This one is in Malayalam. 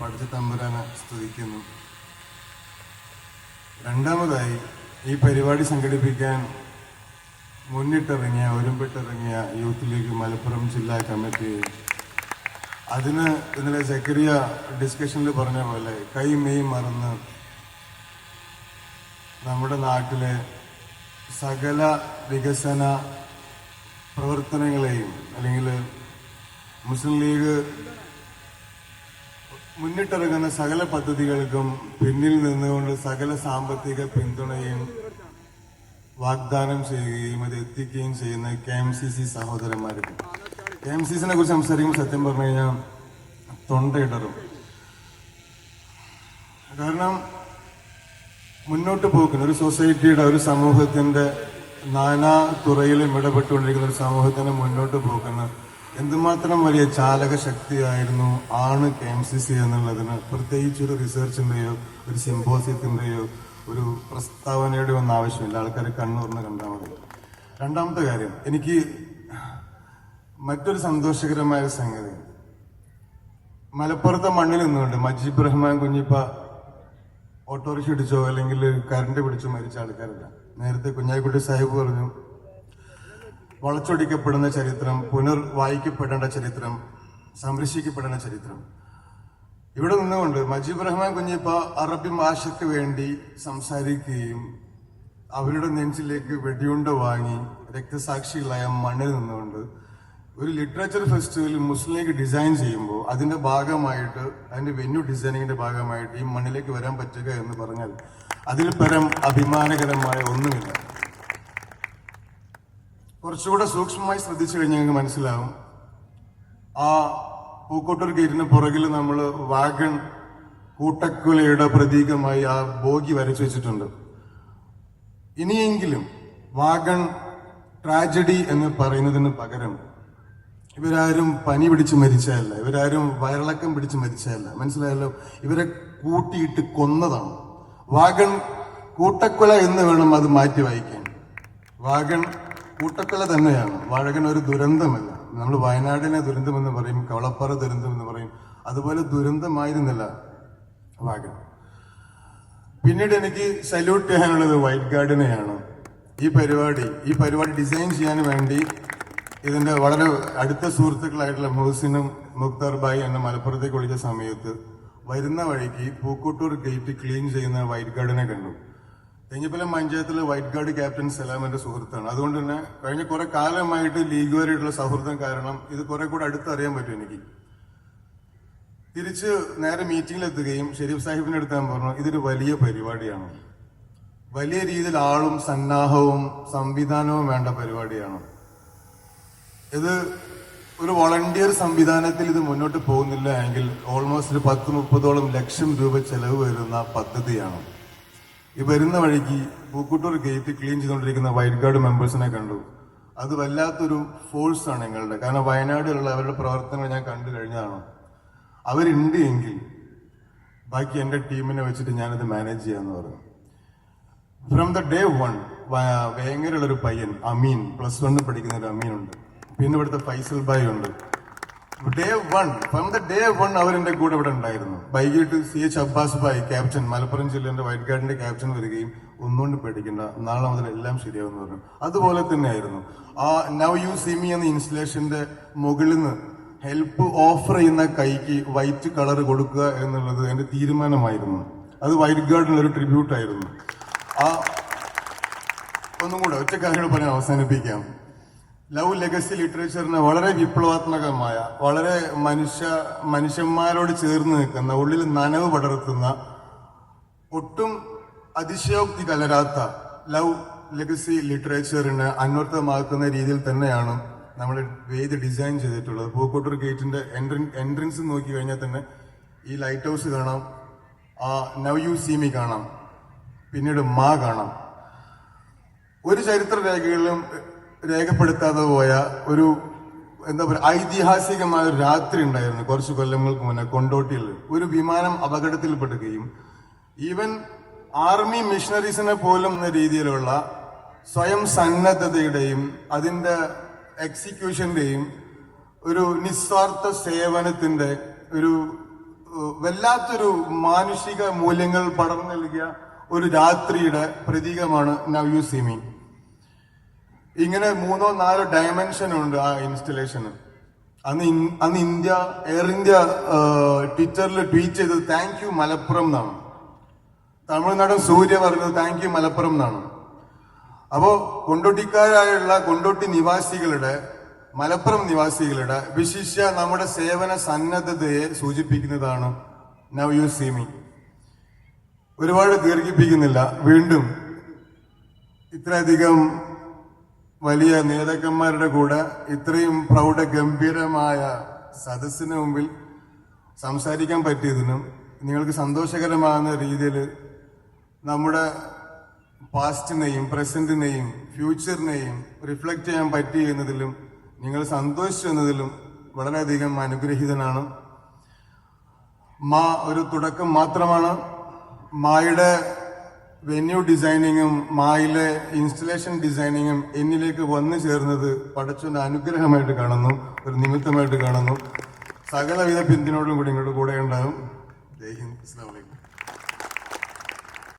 പഠിച്ച തമ്പുരാനെ സ്തുതിക്കുന്നു. രണ്ടാമതായി ഈ പരിപാടി സംഘടിപ്പിക്കാൻ മുന്നിട്ടിറങ്ങിയ ഒരുമ്പിട്ടിറങ്ങിയ യൂത്ത് ലീഗ് മലപ്പുറം ജില്ലാ കമ്മിറ്റി അതിന് ഇന്നലെ സക്കരിയ ഡിസ്കഷനിൽ പറഞ്ഞ പോലെ കൈ മെയ് മറന്ന് നമ്മുടെ നാട്ടിലെ സകല വികസന പ്രവർത്തനങ്ങളെയും അല്ലെങ്കിൽ മുസ്ലിം ലീഗ് മുന്നിട്ടിറങ്ങുന്ന സകല പദ്ധതികൾക്കും പിന്നിൽ നിന്നുകൊണ്ട് സകല സാമ്പത്തിക പിന്തുണയും വാഗ്ദാനം ചെയ്യുകയും അത് എത്തിക്കുകയും ചെയ്യുന്ന കെ എം സി സി സഹോദരന്മാർക്ക് കെ എം സി സിനെ കുറിച്ച് സംസാരിക്കുമ്പോൾ സത്യം പറഞ്ഞു കഴിഞ്ഞാൽ തൊണ്ടയിടറും കാരണം മുന്നോട്ട് പോകുന്ന ഒരു സൊസൈറ്റിയുടെ ഒരു സമൂഹത്തിന്റെ നാനാ തുറയിലും ഇടപെട്ടുകൊണ്ടിരിക്കുന്ന ഒരു സമൂഹത്തിന് മുന്നോട്ട് പോക്കുന്ന എന്തുമാത്രം വലിയ ചാലക ശക്തിയായിരുന്നു ആണ് കെ എം സി സി എന്നുള്ളതിന് പ്രത്യേകിച്ച് ഒരു റിസർച്ചിന്റെയോ ഒരു സിംബോസിയത്തിന്റെയോ ഒരു പ്രസ്താവനയുടെ ഒന്നും ആവശ്യമില്ല. ആൾക്കാർ കണ്ണൂർന്ന് കണ്ടാൽ മതി. രണ്ടാമത്തെ കാര്യം എനിക്ക് മറ്റൊരു സന്തോഷകരമായ സംഗതി. മലപ്പുറത്തെ മണ്ണിൽ നിന്നുകൊണ്ട് മജീബ് റഹ്മാൻ കുഞ്ഞിപ്പ ഓട്ടോറിക്ഷ ഇടിച്ചോ അല്ലെങ്കിൽ കറണ്ട് പിടിച്ചോ മരിച്ച ആൾക്കാരല്ല. നേരത്തെ കുഞ്ഞായിക്കുട്ടി സാഹിബ് പറഞ്ഞു വളച്ചൊടിക്കപ്പെടുന്ന ചരിത്രം പുനർ വായിക്കപ്പെടേണ്ട ചരിത്രം സംരക്ഷിക്കപ്പെടേണ്ട ചരിത്രം. ഇവിടെ നിന്നുകൊണ്ട് മജീബ് റഹ്മാൻ കുഞ്ഞിപ്പ അറബി ഭാഷയ്ക്ക് വേണ്ടി സംസാരിക്കുകയും അവരുടെ നെഞ്ചിലേക്ക് വെടിയുണ്ട വാങ്ങി രക്തസാക്ഷികളായ മണ്ണിൽ നിന്നുകൊണ്ട് ഒരു ലിറ്ററേച്ചർ ഫെസ്റ്റിവൽ ലീഗ് ഡിസൈൻ ചെയ്യുമ്പോൾ അതിന്റെ ഭാഗമായിട്ട് അതിന്റെ വെന്യൂ ഡിസൈനിങ്ങിന്റെ ഭാഗമായിട്ട് ഈ മണ്ണിലേക്ക് വരാൻ പറ്റുക എന്ന് പറഞ്ഞാൽ അതിൽ പരം അഭിമാനകരമായ ഒന്നുമില്ല. കുറച്ചുകൂടെ സൂക്ഷ്മമായി ശ്രദ്ധിച്ചു കഴിഞ്ഞാൽ നിങ്ങൾക്ക് മനസ്സിലാവും. ആ പൂക്കോട്ടൂർ ഗേറ്റിന് പുറകിൽ നമ്മൾ വാഗൺ കൂട്ടക്കുലയുടെ പ്രതീകമായി ആ ബോഗി വരച്ചു വെച്ചിട്ടുണ്ട്. ഇനിയെങ്കിലും വാഗൺ ട്രാജഡി എന്ന് പറയുന്നതിന് പകരം ഇവരാരും പനി പിടിച്ച് മരിച്ചതല്ല ഇവരാരും വയറിളക്കം പിടിച്ച് മരിച്ചതല്ല. മനസ്സിലായല്ലോ? ഇവരെ കൂട്ടിയിട്ട് കൊന്നതാണ്. വാഗൺ കൂട്ടക്കുല എന്ന് വേണം അത് മാറ്റി വായിക്കാൻ. വാഗൺ കൂട്ടക്കൊല തന്നെയാണ്. വാഴകൻ ഒരു ദുരന്തമല്ല. നമ്മൾ വയനാടിനെ ദുരന്തമെന്ന് പറയും കവളപ്പാറ ദുരന്തമെന്ന് പറയും. അതുപോലെ ദുരന്തമായിരുന്നില്ല വാഴകൻ. പിന്നീട് എനിക്ക് സല്യൂട്ട് ചെയ്യാനുള്ളത് വൈറ്റ് ഗാർഡിനെയാണ് ഈ പരിപാടി ഈ പരിപാടി ഡിസൈൻ ചെയ്യാൻ വേണ്ടി ഇതിന്റെ വളരെ അടുത്ത സുഹൃത്തുക്കളായിട്ടുള്ള മുഹസിനും മുക്താർ ബായി എന്നെ മലപ്പുറത്തേക്ക് വിളിച്ച സമയത്ത് വരുന്ന വഴിക്ക് പൂക്കോട്ടൂർ ഗേറ്റ് ക്ലീൻ ചെയ്യുന്ന വൈറ്റ് ഗാർഡിനെ കണ്ടു. തെഞ്ഞിപ്പലം പഞ്ചായത്തിലെ വൈറ്റ് ഗാർഡ് ക്യാപ്റ്റൻ സലാം എന്റെ സുഹൃത്താണ്. അതുകൊണ്ട് തന്നെ കഴിഞ്ഞ കുറെ കാലമായിട്ട് ലീഗ് ലീഗുകാരായിട്ടുള്ള സൗഹൃദം കാരണം ഇത് കുറെ കൂടെ അടുത്തറിയാൻ പറ്റും എനിക്ക്. തിരിച്ച് നേരെ മീറ്റിംഗിൽ എത്തുകയും ഷെരീഫ് സാഹിബിന്റെ അടുത്ത് ഞാൻ പറഞ്ഞു ഇതൊരു വലിയ പരിപാടിയാണ്. വലിയ രീതിയിൽ ആളും സന്നാഹവും സംവിധാനവും വേണ്ട പരിപാടിയാണ്. ഇത് ഒരു വോളണ്ടിയർ സംവിധാനത്തിൽ ഇത് മുന്നോട്ട് പോകുന്നില്ല എങ്കിൽ ഓൾമോസ്റ്റ് ഒരു പത്ത് മുപ്പതോളം ലക്ഷം രൂപ ചെലവ് വരുന്ന പദ്ധതിയാണ്. ഈ വരുന്ന വഴിക്ക് പൂക്കുട്ടൂർ ഗേറ്റ് ക്ലീൻ ചെയ്തുകൊണ്ടിരിക്കുന്ന വൈറ്റ് ഗാർഡ് മെമ്പേഴ്സിനെ കണ്ടു. അത് വല്ലാത്തൊരു ഫോഴ്സ് ആണ് ഞങ്ങളുടെ കാരണം വയനാടിലുള്ള അവരുടെ പ്രവർത്തനങ്ങൾ ഞാൻ കണ്ടു കഴിഞ്ഞതാണ്. അവരുണ്ട് എങ്കിൽ ബാക്കി എന്റെ ടീമിനെ വെച്ചിട്ട് ഞാനത് മാനേജ് ചെയ്യാന്ന് പറഞ്ഞു. ഫ്രം ദ ഡേ വൺ വേങ്ങരയുള്ളൊരു പയ്യൻ അമീൻ പ്ലസ് വണ്ണിൽ പഠിക്കുന്ന ഒരു അമീൻ ഉണ്ട്. പിന്നെ ഇവിടുത്തെ ഫൈസൽ ബായ് ഉണ്ട്. Day one from the day one അവരെന്റെ കൂടെ ഇവിടെ ഉണ്ടായിരുന്നു. വൈകിട്ട് C H Abbas bhai captain Malappuram ജില്ലേന്റെ white ഗാർഡിന്റെ ക്യാപ്റ്റൻ വരികയും ഒന്നുകൊണ്ട് പേടിക്കണ്ട നാളെ മുതൽ എല്ലാം ശരിയാവുമെന്ന് പറഞ്ഞു. അതുപോലെ തന്നെയായിരുന്നു. ആ നൗ യു സി മി എന്ന ഇൻസ്റ്റലേഷന്റെ മുകളിൽ നിന്ന് ഹെൽപ്പ് ഓഫർ ചെയ്യുന്ന കൈക്ക് വൈറ്റ് കളർ കൊടുക്കുക എന്നുള്ളത് എന്റെ തീരുമാനമായിരുന്നു. അത് വൈറ്റ് ഗാർഡിന് ഒരു ട്രിബ്യൂട്ട് ആയിരുന്നു. ആ ഒന്നും കൂടെ ഒറ്റ കാര്യങ്ങൾ പറയാൻ അവസാനിപ്പിക്കാം. ലവ് ലെഗസി ലിറ്ററേച്ചറിന് വളരെ വിപ്ലവാത്മകമായ വളരെ മനുഷ്യ മനുഷ്യന്മാരോട് ചേർന്ന് നിൽക്കുന്ന ഉള്ളിൽ നനവ് പടർത്തുന്ന ഒട്ടും അതിശയോക്തി കലരാത്ത ലവ് ലെഗസി ലിറ്ററേച്ചറിന് അന്വർത്ഥമാക്കുന്ന രീതിയിൽ തന്നെയാണ് നമ്മൾ വേദി ഡിസൈൻ ചെയ്തിട്ടുള്ളത്. പൂക്കോട്ടൂർ ഗേറ്റിന്റെ എൻട്രൻസ് നോക്കി കഴിഞ്ഞാൽ തന്നെ ഈ ലൈറ്റ് ഹൗസ് കാണാം ആ നവ് യു സീമി കാണാം പിന്നീട് മാ കാണാം. ഒരു ചരിത്ര രേഖകളിലും രേഖപ്പെടുത്താതെ പോയ ഒരു എന്താ പറയുക ഐതിഹാസികമായ ഒരു രാത്രി ഉണ്ടായിരുന്നു കുറച്ച് കൊല്ലങ്ങൾക്ക് മുന്നേ കൊണ്ടോട്ടിയിൽ. ഒരു വിമാനം അപകടത്തിൽപ്പെടുകയും ഈവൻ ആർമി മിഷണറീസിനെ പോലും എന്ന രീതിയിലുള്ള സ്വയം സന്നദ്ധതയുടെയും അതിന്റെ എക്സിക്യൂഷന്റെയും ഒരു നിസ്വാർത്ഥ സേവനത്തിന്റെ ഒരു വല്ലാത്തൊരു മാനുഷിക മൂല്യങ്ങൾ പടർന്നു നൽകിയ ഒരു രാത്രിയുടെ പ്രതീകമാണ് നവ് യു സിമി. ഇങ്ങനെ മൂന്നോ നാലോ ഡയമെൻഷൻ ഉണ്ട് ആ ഇൻസ്റ്റലേഷന് അന്ന് അന്ന് ഇന്ത്യ എയർ ഇന്ത്യ ട്വിറ്ററിൽ ട്വീറ്റ് ചെയ്തത് താങ്ക് യു മലപ്പുറം എന്നാണ്. തമിഴ്നാടൻ സൂര്യ പറഞ്ഞത് താങ്ക് യു മലപ്പുറം എന്നാണ്. അപ്പോ കൊണ്ടോട്ടിക്കാരായുള്ള കൊണ്ടോട്ടി നിവാസികളുടെ മലപ്പുറം നിവാസികളുടെ വിശിഷ്യ നമ്മുടെ സേവന സന്നദ്ധതയെ സൂചിപ്പിക്കുന്നതാണ് നവ് യു സീമി ഒരുപാട് ദീർഘിപ്പിക്കുന്നില്ല. വീണ്ടും ഇത്രയധികം വലിയ നേതാക്കന്മാരുടെ കൂടെ ഇത്രയും പ്രൗഢ ഗംഭീരമായ സദസ്സിന് മുമ്പിൽ സംസാരിക്കാൻ പറ്റിയതിനും നിങ്ങൾക്ക് സന്തോഷകരമാകുന്ന രീതിയിൽ നമ്മുടെ പാസ്റ്റിനെയും പ്രസന്റിനെയും ഫ്യൂച്ചറിനെയും റിഫ്ലക്റ്റ് ചെയ്യാൻ പറ്റി എന്നതിലും നിങ്ങൾ സന്തോഷിച്ചു എന്നതിലും വളരെയധികം അനുഗ്രഹീതനാണ്. മാ ഒരു തുടക്കം മാത്രമാണ്. മായുടെ വെന്യൂ ഡിസൈനിങ്ങും മായിലെ ഇൻസ്റ്റലേഷൻ ഡിസൈനിങ്ങും എന്നിലേക്ക് വന്നു ചേർന്നത് പടച്ചൊന്റെ അനുഗ്രഹമായിട്ട് കാണുന്നു ഒരു നിമിത്തമായിട്ട് കാണുന്നു. സകലവിധ പിന്തുണയോടും കൂടി ഇങ്ങോട്ട് കൂടെ ഉണ്ടാകും. ജയ് ഹിന്ദ്. അസ്സാം വലൈക്കും